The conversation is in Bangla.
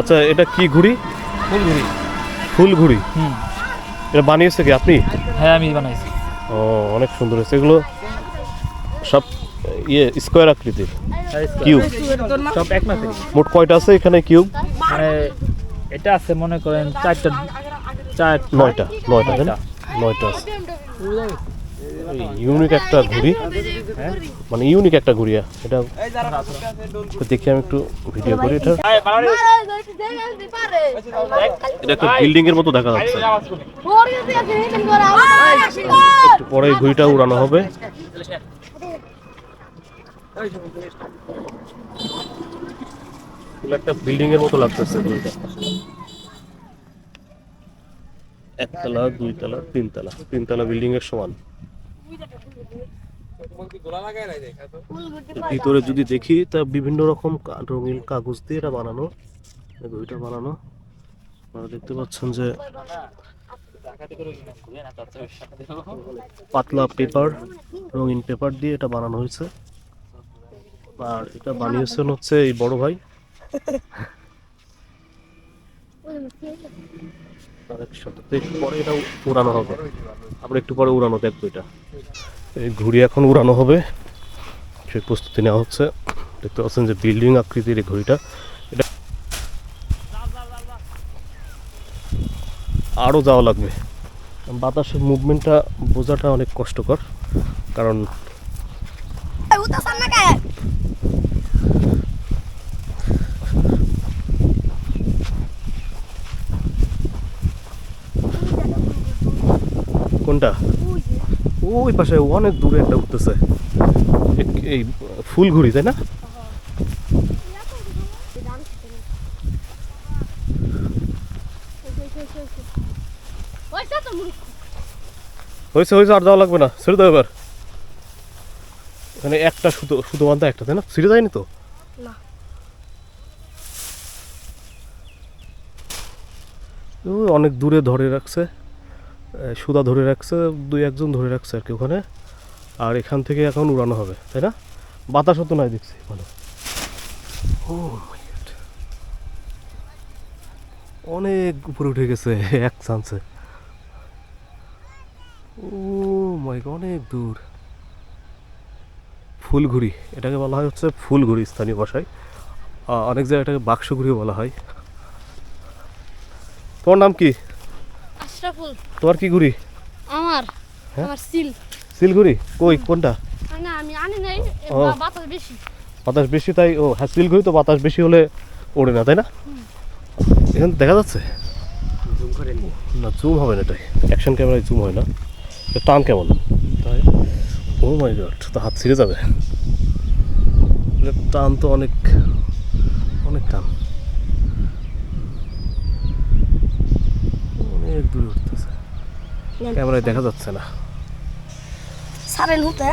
আচ্ছা এটা কি ঘুড়ি? ফুল ঘুরি ফুল ঘুড়ি? হুম। এটা বানিয়েছে কি আপনি? হ্যাঁ আমি বানাইছি। ও অনেক সুন্দর হয়েছে। এগুলো সব ইয়ে স্কোয়ার আকৃতির কিউব। সব এক মাসে মোট কয়টা আছে এখানে কিউব? মানে এটা আছে মনে করেন চারটা চার নয়টা নয়টা? নয়টা আছে। ইউনিক একটা ঘুড়ি। হ্যাঁ? মানে ইউনিক একটা ঘুড়িয়া এটা দেখি, আমি একটু ভিডিও করি এটা। এটা একটা বিল্ডিং এর মতো দেখা যাচ্ছে। পরে ঘুড়িটা উড়ানো হবে। একটা বিল্ডিং এর মতো লাগতেছে ঘুড়িটা। একতলা, দুইতলা, তিনতলা তিনতলা বিল্ডিং এর সমান। ভিতরে যদি দেখি তা বিভিন্ন রকম কা- রঙিন কাগজ দিয়ে এটা বানানো। ঘড়িটা বানানো। আপনারা দেখতে পাচ্ছেন যে পাতলা পেপার রঙিন পেপার দিয়ে এটা বানানো হয়েছে। আর এটা বানিয়েছেন হচ্ছে এই বড় ভাই। পরে এটা উড়ানো হবে। আমরা একটু পরে উড়ানো দেখব এটা। এই ঘুড়ি এখন উড়ানো হবে। সেই প্রস্তুতি নেওয়া হচ্ছে। দেখতে পাচ্ছেন যে বিল্ডিং আকৃতির এই ঘড়িটা। এটা আরও যাওয়া লাগবে। বাতাসের মুভমেন্টটা বোঝাটা অনেক কষ্টকর কারণ কোনটা? ওই পাশে অনেক দূরে একটা উঠতেছে। এই ফুল ঘুড়ি তাই না? হয়েছে হয়েছে আর যাওয়া লাগবে না। ছেড়ে দাও এবার। এখানে একটা সুতো সুতো বান্ধা একটা তাই না? ছিঁড়ে যায়নি তো? অনেক দূরে ধরে রাখছে। সুতা ধরে রাখছে, দুই একজন ধরে রাখছে আর কি ওখানে। আর এখান থেকে এখন উড়ানো হবে, তাই না? বাতাসও তো নাই দেখছি ভালো ও অনেক উপরে উঠে গেছে, এক চান্সে ও মাই অনেক দূর। ফুলঘুড়ি এটাকে বলা হয় হচ্ছে ফুলঘুড়ি স্থানীয় ভাষায়। অনেক জায়গায় এটাকে বাক্সঘুড়ি বলা হয়। তোমার নাম কি? আশরাফুল তোমার কি ঘুড়ি? আমার হ্যাঁ? আমার সিল। সিলঘুড়ি কই কোনটা? না আমি আনি নাই ও। বাতাস বেশি। বাতাস বেশি তাই ও হ্যাঁ সিলঘুড়ি তো বাতাস বেশি হলে ওড়ে না তাই না? এখানে দেখা যাচ্ছে? না জুম হবে না এটাই। অ্যাকশন ক্যামেরায় জুম হয় না। টান কেমন? তাই? ও মাই গড তো হাত ছিঁড়ে যাবে। টান তো অনেক অনেক টান অনেক দূরে উঠতেছে ক্যামেরায় দেখা যাচ্ছে না। সারেন হতে।